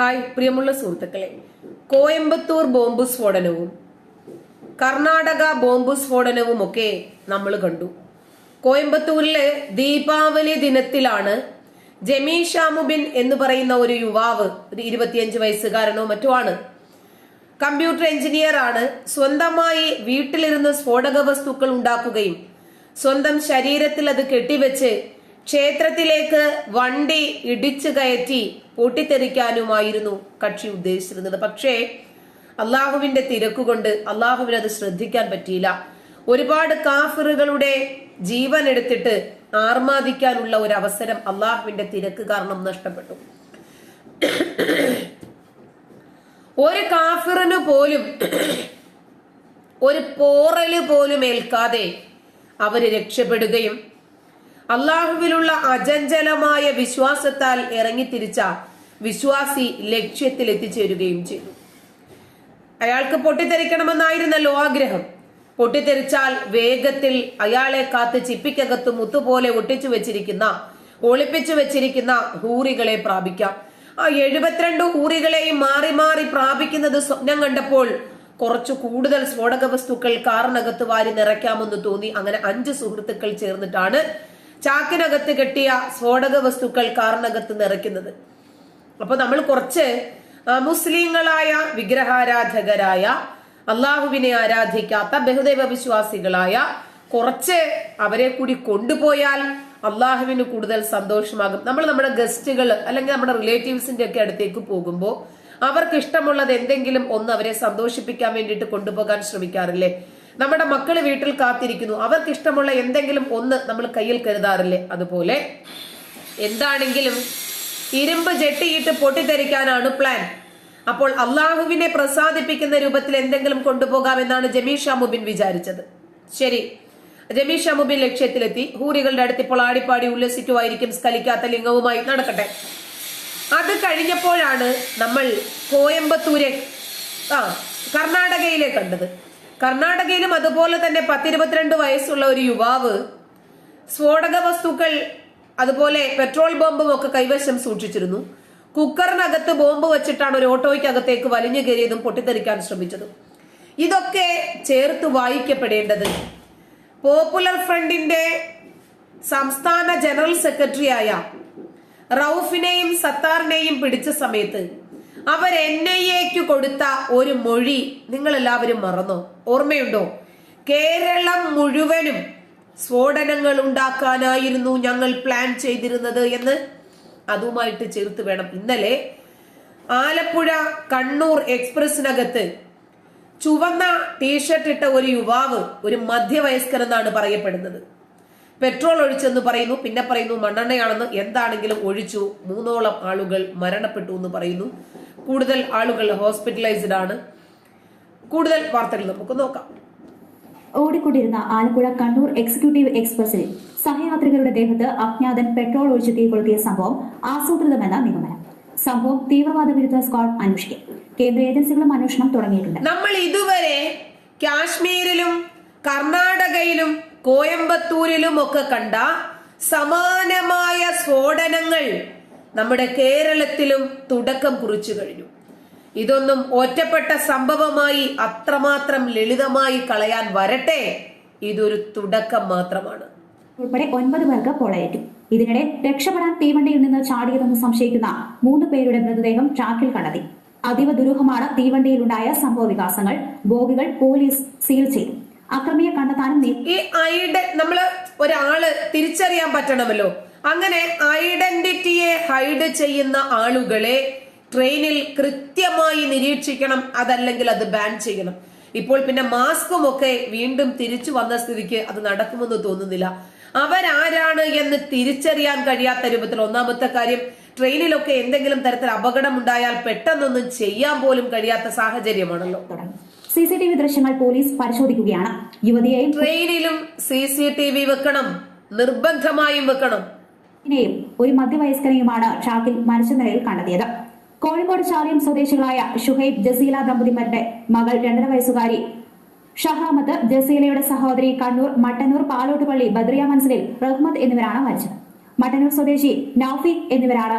Hi പ്രിയമുള്ള സുഹൃത്തുക്കളെ. Coimbatore bomb സ്ഫോടനവും കർണാടക ബോംബ് സ്ഫോടനവും ഒക്കെ നമ്മൾ കണ്ടു. കോയമ്പത്തൂരിലെ ദീപാവലി ദിനത്തിലാണ് ജമീ ഷാമുബിൻ എന്ന് പറയുന്ന ഒരു യുവാവ് ഒരു ഇരുപത്തിയഞ്ച് വയസ്സുകാരനോ മറ്റോ ആണ് കമ്പ്യൂട്ടർ എഞ്ചിനീയർ ആണ് സ്വന്തമായി വീട്ടിലിരുന്ന് സ്ഫോടക വസ്തുക്കൾ ഉണ്ടാക്കുകയും സ്വന്തം ശരീരത്തിൽ അത് കെട്ടിവെച്ച് ക്ഷേത്രത്തിലേക്ക് വണ്ടി ഇടിച്ചു കയറ്റി പൊട്ടിത്തെറിക്കാനുമായിരുന്നു കക്ഷി ഉദ്ദേശിച്ചിരുന്നത്. പക്ഷേ അള്ളാഹുവിന്റെ തിരക്കുകൊണ്ട് അള്ളാഹുവിന് അത് ശ്രദ്ധിക്കാൻ പറ്റിയില്ല. ഒരുപാട് കാഫിറുകളുടെ ജീവൻ എടുത്തിട്ട് ആർമാദിക്കാനുള്ള ഒരു അവസരം അള്ളാഹുവിന്റെ തിരക്ക് കാരണം നഷ്ടപ്പെട്ടു. ഒരു കാഫിറിന് പോലും ഒരു പോറൽ പോലും ഏൽക്കാതെ അവർ രക്ഷപ്പെടുകയും അള്ളാഹുവിലുള്ള അജഞ്ചലമായ വിശ്വാസത്താൽ ഇറങ്ങിത്തിരിച്ച വിശ്വാസി ലക്ഷ്യത്തിൽ എത്തിച്ചേരുകയും ചെയ്തു. അയാൾക്ക് പൊട്ടിത്തെറിക്കണമെന്നായിരുന്നല്ലോ ആഗ്രഹം. പൊട്ടിത്തെറിച്ചാൽ വേഗത്തിൽ അയാളെ കാത്ത് ചിപ്പിക്കകത്ത് മുത്തുപോലെ ഒട്ടിച്ചു വെച്ചിരിക്കുന്ന ഒളിപ്പിച്ചു വെച്ചിരിക്കുന്ന ഹൂറികളെ പ്രാപിക്കാം. ആ എഴുപത്തിരണ്ട് ഹൂറികളെയും മാറി മാറി പ്രാപിക്കുന്നത് സ്വപ്നം കണ്ടപ്പോൾ കുറച്ചു കൂടുതൽ സ്ഫോടക വസ്തുക്കൾ കാറിനകത്ത് വാരി നിറയ്ക്കാമെന്ന് തോന്നി. അങ്ങനെ അഞ്ച് സുഹൃത്തുക്കൾ ചേർന്നിട്ടാണ് ചാക്കിനകത്ത് കെട്ടിയ സ്ഫോടക വസ്തുക്കൾ കാറിനകത്ത് നിറയ്ക്കുന്നത്. അപ്പൊ നമ്മൾ കുറച്ച് മുസ്ലിങ്ങളായ വിഗ്രഹാരാധകരായ അള്ളാഹുവിനെ ആരാധിക്കാത്ത ബഹുദൈവ വിശ്വാസികളായ കുറച്ച് അവരെ കൂടി കൊണ്ടുപോയാൽ അള്ളാഹുവിന് കൂടുതൽ സന്തോഷമാകും. നമ്മൾ നമ്മുടെ ഗസ്റ്റുകൾ അല്ലെങ്കിൽ നമ്മുടെ റിലേറ്റീവ്സിന്റെ ഒക്കെ അടുത്തേക്ക് പോകുമ്പോൾ അവർക്ക് ഇഷ്ടമുള്ളത് എന്തെങ്കിലും ഒന്ന് അവരെ സന്തോഷിപ്പിക്കാൻ വേണ്ടിയിട്ട് കൊണ്ടുപോകാൻ ശ്രമിക്കാറില്ലേ? നമ്മുടെ മക്കൾ വീട്ടിൽ കാത്തിരിക്കുന്നു. അവർക്ക് ഇഷ്ടമുള്ള എന്തെങ്കിലും ഒന്ന് നമ്മൾ കയ്യിൽ കരുതാറില്ലേ? അതുപോലെ എന്താണെങ്കിലും ഇരുമ്പ് ജെട്ടിയിട്ട് പൊട്ടിത്തെറിക്കാനാണ് പ്ലാൻ അപ്പോൾ അള്ളാഹുവിനെ പ്രസാദിപ്പിക്കുന്ന രൂപത്തിൽ എന്തെങ്കിലും കൊണ്ടുപോകാമെന്നാണ് ജമീഷ മുബിൻ വിചാരിച്ചത്. ശരി. ജമീഷ മുബിൻ ലക്ഷ്യത്തിലെത്തി. ഹൂരികളുടെ അടുത്ത് ഇപ്പോൾ ആടിപ്പാടി ഉല്ലസിക്കുമായിരിക്കും സ്കലിക്കാത്ത ലിംഗവുമായി നടക്കട്ടെ. അത് കഴിഞ്ഞപ്പോഴാണ് നമ്മൾ കോയമ്പത്തൂരെ ആ കർണാടകയിലെ കണ്ടത്. കർണാടകയിലും അതുപോലെ തന്നെ പത്തിരുപത്തിരണ്ട് വയസ്സുള്ള ഒരു യുവാവ് സ്ഫോടക വസ്തുക്കൾ അതുപോലെ പെട്രോൾ ബോംബും ഒക്കെ കൈവശം സൂക്ഷിച്ചിരുന്നു. കുക്കറിനകത്ത് ബോംബ് വെച്ചിട്ടാണ് ഒരു ഓട്ടോയ്ക്കകത്തേക്ക് വലിഞ്ഞു കയറിയതും പൊട്ടിത്തെറിക്കാൻ ശ്രമിച്ചതും. ഇതൊക്കെ ചേർത്ത് വായിക്കപ്പെടേണ്ടത് പോപ്പുലർ ഫ്രണ്ടിന്റെ സംസ്ഥാന ജനറൽ സെക്രട്ടറിയായ റൌഫിനെയും സത്താറിനെയും പിടിച്ച സമയത്ത് അവർ എൻ ഐ എക്ക് കൊടുത്ത ഒരു മൊഴി നിങ്ങൾ എല്ലാവരും മറന്നോ? ഓർമ്മയുണ്ടോ? കേരളം മുഴുവനും സ്ഫോടനങ്ങൾ ഉണ്ടാക്കാനായിരുന്നു ഞങ്ങൾ പ്ലാൻ ചെയ്തിരുന്നത് എന്ന്? അതുമായിട്ട് ചേർത്ത് വേണം. ഇന്നലെ ആലപ്പുഴ കണ്ണൂർ എക്സ്പ്രസിനകത്ത് ചുവന്ന ടീഷർട്ട് ഇട്ട ഒരു യുവാവ് ഒരു മധ്യവയസ്കൻ എന്നാണ് പറയപ്പെടുന്നത്. പെട്രോൾ ഒഴിച്ചെന്ന് പറയുന്നു പിന്നെ പറയുന്നു മണ്ണെണ്ണയാണെന്ന് എന്താണെങ്കിലും ഒഴിച്ചു. മൂന്നോളം ആളുകൾ മരണപ്പെട്ടു എന്ന് പറയുന്നു. കൂടുതൽ ആളുകൾ ഹോസ്പിറ്റലൈസ്ഡ് ആണ്. കൂടുതൽ വാർത്തകൾ നമുക്ക് നോക്കാം. ഓടിക്കൊണ്ടിരുന്ന ആലപ്പുഴ കണ്ണൂർ എക്സിക്യൂട്ടീവ് എക്സ്പ്രസിൽ സഹയാത്രികരുടെ ദേഹത്ത് അജ്ഞാതൻ പെട്രോൾ ഒഴിച്ച് തീ കൊളുത്തിയ സംഭവം ആസൂത്രിതമെന്ന നിഗമനം. സംഭവം തീവ്രവാദ വിരുദ്ധ സ്ക്വാഡ് അന്വേഷിക്കും. കേന്ദ്ര ഏജൻസികളും അന്വേഷണം തുടങ്ങിയിട്ടുണ്ട്. നമ്മൾ ഇതുവരെ കാശ്മീരിലും കർണാടകയിലും കോയമ്പത്തൂരിലും ഒക്കെ കണ്ട സമാനമായ സ്ഫോടനങ്ങൾ നമ്മുടെ കേരളത്തിലും തുടക്കം കുറിച്ചു കഴിഞ്ഞു. ഇതൊന്നും ഒറ്റപ്പെട്ട സംഭവമായി അത്രമാത്രം ലളിതമായി കളയാൻ വരട്ടെ. ഇതൊരു തുടക്കം മാത്രമാണ്. ഉൾപ്പെടെ ഒൻപത് പേർക്ക് പൊള്ളയേറ്റു ഇതിനിടെ രക്ഷപ്പെടാൻ തീവണ്ടിയിൽ നിന്ന് ചാടിയതെന്ന് സംശയിക്കുന്ന മൂന്ന് പേരുടെ മൃതദേഹം ട്രാക്കിൽ കണ്ടെത്തി. അതീവ ദുരൂഹമാണ് തീവണ്ടിയിലുണ്ടായ സംഭവ വികാസങ്ങൾ. ബോഗികൾ പോലീസ് സീൽ ചെയ്തു. അക്രമിയെ കണ്ടെത്താനും ഈ ഐഡ നമ്മൾ ഒരാൾ തിരിച്ചറിയാൻ പറ്റണമല്ലോ. അങ്ങനെ ഐഡന്റിറ്റിയെ ഹൈഡ് ചെയ്യുന്ന ആളുകളെ ട്രെയിനിൽ കൃത്യമായി നിരീക്ഷിക്കണം അതല്ലെങ്കിൽ അത് ബാൻ ചെയ്യണം. ഇപ്പോൾ പിന്നെ മാസ്കും ഒക്കെ വീണ്ടും തിരിച്ചു വന്ന സ്ഥിതിക്ക് അത് നടക്കുമെന്ന് തോന്നുന്നില്ല. അവരാരാണ് എന്ന് തിരിച്ചറിയാൻ കഴിയാത്ത രൂപത്തിൽ ഒന്നാമത്തെ കാര്യം ട്രെയിനിലൊക്കെ എന്തെങ്കിലും തരത്തിൽ അപകടം ഉണ്ടായാൽ പെട്ടെന്നൊന്നും ചെയ്യാൻ പോലും കഴിയാത്ത സാഹചര്യമാണല്ലോ. സി സി ടി വി ദൃശ്യങ്ങൾ പോലീസ് പരിശോധിക്കുകയാണ്. യുവതിയെ ട്രെയിനിലും സി സി ടി വി വെക്കണം നിർബന്ധമായും വെക്കണം. ിനെയും ഒരു മധ്യവയസ്കനെയുമാണ് ട്രാക്കിൽ മരിച്ച നിലയിൽ കണ്ടെത്തിയത്. കോഴിക്കോട് ചാലിയം സ്വദേശികളായ ഷുഹൈബ് ജസീല ദമ്പതിമാരുടെ മകൾ രണ്ടര വയസ്സുകാരി ഷഹാമത്ത് ജസീലയുടെ സഹോദരി കണ്ണൂർ മട്ടന്നൂർ പാലോട്ടുപള്ളി ബദ്രിയ മൻസലിൽ റഹ്മത്ത് എന്നിവരാണ് മരിച്ചത്. മട്ടന്നൂർ സ്വദേശി നൌഫീഖ് എന്നിവരാണ്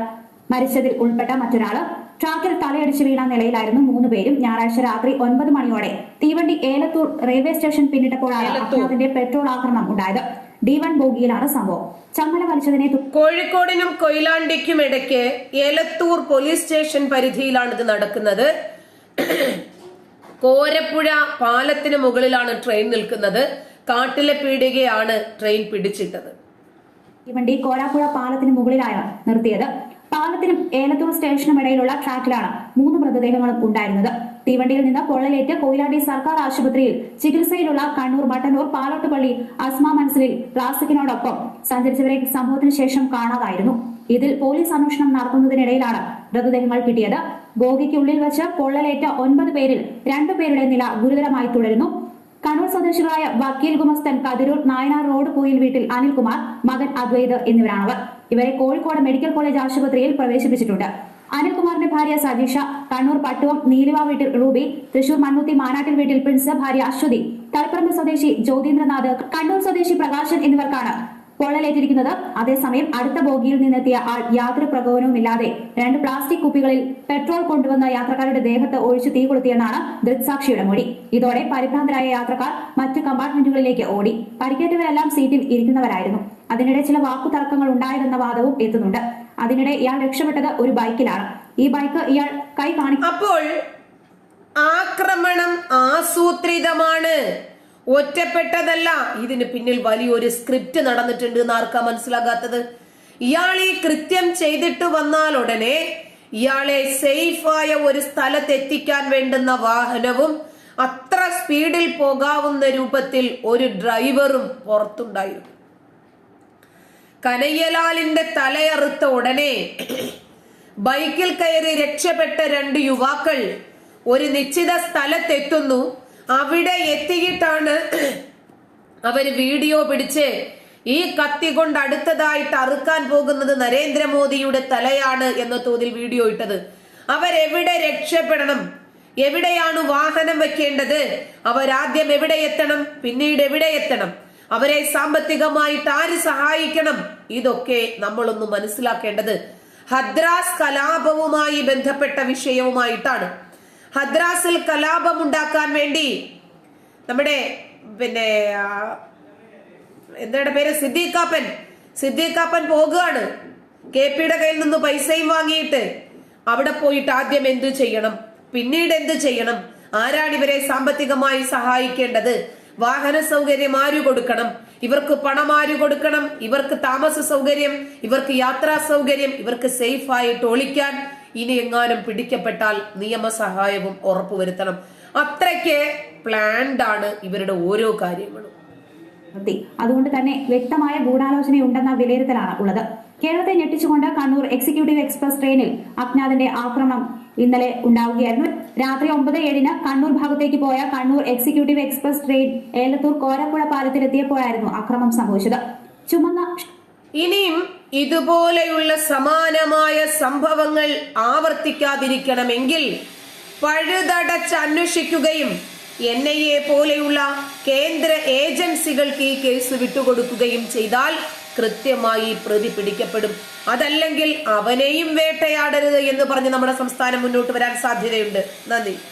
മരിച്ചതിൽ ഉൾപ്പെട്ട മറ്റൊരാൾ. ട്രാക്കിൽ തലയടിച്ച് വീണ നിലയിലായിരുന്നു മൂന്ന് പേരും. ഞായറാഴ്ച രാത്രി ഒൻപത് മണിയോടെ തീവണ്ടി ഏലത്തൂർ റെയിൽവേ സ്റ്റേഷൻ പിന്നിട്ടപ്പോഴാണ് ഏലത്തൂർ. പെട്രോൾ ആക്രമണം ഉണ്ടായത്. ഡി വൺ ബോഗിയിലാണ് സംഭവം. ചമ്മല വലിച്ചതിനെ കോഴിക്കോടിനും കൊയിലാണ്ടിക്കും ഇടയ്ക്ക് ഏലത്തൂർ പോലീസ് സ്റ്റേഷൻ പരിധിയിലാണ് ഇത് നടക്കുന്നത്. കോരപ്പുഴ പാലത്തിന് മുകളിലാണ് ട്രെയിൻ നിൽക്കുന്നത്. കാട്ടിലെ പീടികയാണ് ട്രെയിൻ പിടിച്ചിട്ടത്. വണ്ടി കോരാപ്പുഴ പാലത്തിന് മുകളിലാണ് നിർത്തിയത്. പാലത്തിനും ഏലത്തൂർ സ്റ്റേഷനും ഇടയിലുള്ള ട്രാക്കിലാണ് മൂന്ന് മൃതദേഹങ്ങളും ഉണ്ടായിരുന്നത്. തീവണ്ടിയിൽ നിന്ന് പൊള്ളലേറ്റ് കൊയിലാണ്ടി സർക്കാർ ആശുപത്രിയിൽ ചികിത്സയിലുള്ള കണ്ണൂർ മട്ടന്നൂർ പാലോട്ടുപള്ളി അസ്മ മനസ്സിലിൽ പ്ലാസ്റ്റിക്കിനോടൊപ്പം സഞ്ചരിച്ചവരെ സംഭവത്തിന് ശേഷം കാണാതായിരുന്നു. ഇതിൽ പോലീസ് അന്വേഷണം നടത്തുന്നതിനിടയിലാണ് മൃതദേഹങ്ങൾ കിട്ടിയത്. ബോഗിക്കുള്ളിൽ വെച്ച് പൊള്ളലേറ്റ ഒൻപത് പേരിൽ രണ്ടുപേരുടെ നില ഗുരുതരമായി തുടരുന്നു. കണ്ണൂർ സ്വദേശികളായ വക്കീൽ ഗുമസ്തൻ കതിരൂർ നായനാർ റോഡ് പോയിൽ വീട്ടിൽ അനിൽകുമാർ മകൻ അദ്വൈത് എന്നിവരാണവർ. ഇവരെ കോഴിക്കോട് മെഡിക്കൽ കോളേജ് ആശുപത്രിയിൽ പ്രവേശിപ്പിച്ചിട്ടുണ്ട്. അനിൽകുമാറിന്റെ ഭാര്യ സജീഷ കണ്ണൂർ പട്ടുവം നീലിവ വീട്ടിൽ റൂബി തൃശൂർ മണ്ണുത്തി മാനാട്ടിൽ വീട്ടിൽ പ്രിൻസ് ഭാര്യ അശ്വതി തളിപ്പറമ്പ് സ്വദേശി ജ്യോതീന്ദ്രനാഥ് കണ്ണൂർ സ്വദേശി പ്രകാശൻ എന്നിവർക്കാണ്. പൊള്ളലേറ്റിരിക്കുന്നത് അതേസമയം അടുത്ത ബോഗിയിൽ നിന്നെത്തിയ ആൾ യാതൊരു പ്രകോപനവുമില്ലാതെ രണ്ട് പ്ലാസ്റ്റിക് കുപ്പികളിൽ പെട്രോൾ കൊണ്ടുവന്ന യാത്രക്കാരുടെ ദേഹത്ത് ഒഴിച്ചു തീ കൊളുത്തിയെന്നാണ് ദൃക്സാക്ഷിയുടെ മൊഴി. ഇതോടെ പരിഭ്രാന്തരായ യാത്രക്കാർ മറ്റ് കമ്പാർട്ട്മെന്റുകളിലേക്ക് ഓടി. പരിക്കേറ്റവരെല്ലാം സീറ്റിൽ ഇരിക്കുന്നവരായിരുന്നു. അതിനിടെ ചില വാക്കുതർക്കങ്ങൾ ഉണ്ടായതെന്ന വാദവും എത്തുന്നുണ്ട്. അതിനിടെ ഇയാൾ രക്ഷപ്പെട്ടത് ഒരു ബൈക്കിലാണ്. ഈ ബൈക്ക് ഇയാൾ കൈ കാണിക്കും അപ്പോൾ ആക്രമണം ആസൂത്രിതമാണ്. ഒറ്റപ്പെട്ടതല്ല. ഇതിന് പിന്നിൽ വലിയൊരു സ്ക്രിപ്റ്റ് നടന്നിട്ടുണ്ട് എന്ന് ആർക്കാ മനസ്സിലാകാത്തത്? ഇയാൾ ഈ കൃത്യം ചെയ്തിട്ട് വന്നാൽ ഉടനെ ഇയാളെ സേഫായ ഒരു സ്ഥലത്ത് എത്തിക്കാൻ വേണ്ടുന്ന വാഹനവും അത്ര സ്പീഡിൽ പോകാവുന്ന രൂപത്തിൽ ഒരു ഡ്രൈവറും പുറത്തുണ്ടായിരുന്നു. കനയ്യലാലിന്റെ തലയറുത്ത ഉടനെ ബൈക്കിൽ കയറി രക്ഷപ്പെട്ട രണ്ട് യുവാക്കൾ ഒരു നിശ്ചിത സ്ഥലത്തെത്തുന്നു. അവിടെ എത്തിയിട്ടാണ് അവർ വീഡിയോ പിടിച്ച് ഈ കത്തി കൊണ്ട് അടുത്തതായിട്ട് അറുക്കാൻ പോകുന്നത് നരേന്ദ്രമോദിയുടെ തലയാണ് എന്ന തോതിൽ വീഡിയോ ഇട്ടത്. അവരെവിടെ രക്ഷപ്പെടണം? എവിടെയാണ് വാഹനം വെക്കേണ്ടത്? അവരാദ്യം എവിടെ എത്തണം? പിന്നീട് എവിടെ എത്തണം? അവരെ സാമ്പത്തികമായിട്ട് ആര് സഹായിക്കണം? ഇതൊക്കെ നമ്മളൊന്ന് മനസ്സിലാക്കേണ്ടത്. ഹദ്രാസ് കലാപവുമായി ബന്ധപ്പെട്ട വിഷയവുമായിട്ടാണ്. ഹദ്രാസിൽ കലാപം ഉണ്ടാക്കാൻ വേണ്ടി നമ്മുടെ പിന്നെ എന്താ പേര്? സിദ്ദീഖാപ്പൻ. സിദ്ദീഖാപ്പൻ പോകുകയാണ്. കെ പിയുടെ കയ്യിൽ നിന്ന് പൈസയും വാങ്ങിയിട്ട് അവിടെ പോയിട്ട് ആദ്യം എന്തു ചെയ്യണം? പിന്നീട് എന്ത് ചെയ്യണം? ആരാണ് ഇവരെ സാമ്പത്തികമായി സഹായിക്കേണ്ടത്? വാഹന സൗകര്യം ആര് കൊടുക്കണം? ഇവർക്ക് പണം ആര് കൊടുക്കണം? ഇവർക്ക് താമസ സൗകര്യം ഇവർക്ക് യാത്രാ സൗകര്യം ഇവർക്ക് സേഫ് ആയിട്ട് ഒളിക്കാൻ ഇനി എങ്ങാനും പിടിക്കപ്പെട്ടാൽ നിയമസഹായവും ഉറപ്പുവരുത്തണം. അത്രയ്ക്ക് പ്ലാൻഡ് ആണ് ഇവരുടെ ഓരോ കാര്യങ്ങളും. അതുകൊണ്ട് തന്നെ വ്യക്തമായ ഗൂഢാലോചന ഉണ്ടെന്ന വിലയിരുത്തലാണ് ഉള്ളത്. കേരളത്തെ ഞെട്ടിച്ചുകൊണ്ട് കണ്ണൂർ എക്സിക്യൂട്ടീവ് എക്സ്പ്രസ് ട്രെയിനിൽ അജ്ഞാതന്റെ ആക്രമണം ഇന്നലെ ഉണ്ടാവുകയായിരുന്നു. രാത്രി ഒമ്പത് ഏഴിന് കണ്ണൂർ ഭാഗത്തേക്ക് പോയ Kannur executive express train Elathur Korapuzha പാലത്തിലെത്തിയപ്പോഴായിരുന്നു അക്രമം സംഭവിച്ചത്. ചുമന്ന ഇനിയും ഇതുപോലെയുള്ള സമാനമായ സംഭവങ്ങൾ ആവർത്തിക്കാതിരിക്കണമെങ്കിൽ പഴുതടച്ച് അന്വേഷിക്കുകയും എൻ ഐ എ പോലെയുള്ള കേന്ദ്ര ഏജൻസികൾക്ക് ഈ കേസ് വിട്ടുകൊടുക്കുകയും ചെയ്താൽ കൃത്യമായി പ്രതി പിടിക്കപ്പെടും. അതല്ലെങ്കിൽ അവനെയും വേട്ടയാടരുത് എന്ന് പറഞ്ഞ് നമ്മുടെ സംസ്ഥാനം മുന്നോട്ട് വരാൻ സാധ്യതയുണ്ട്. നന്ദി.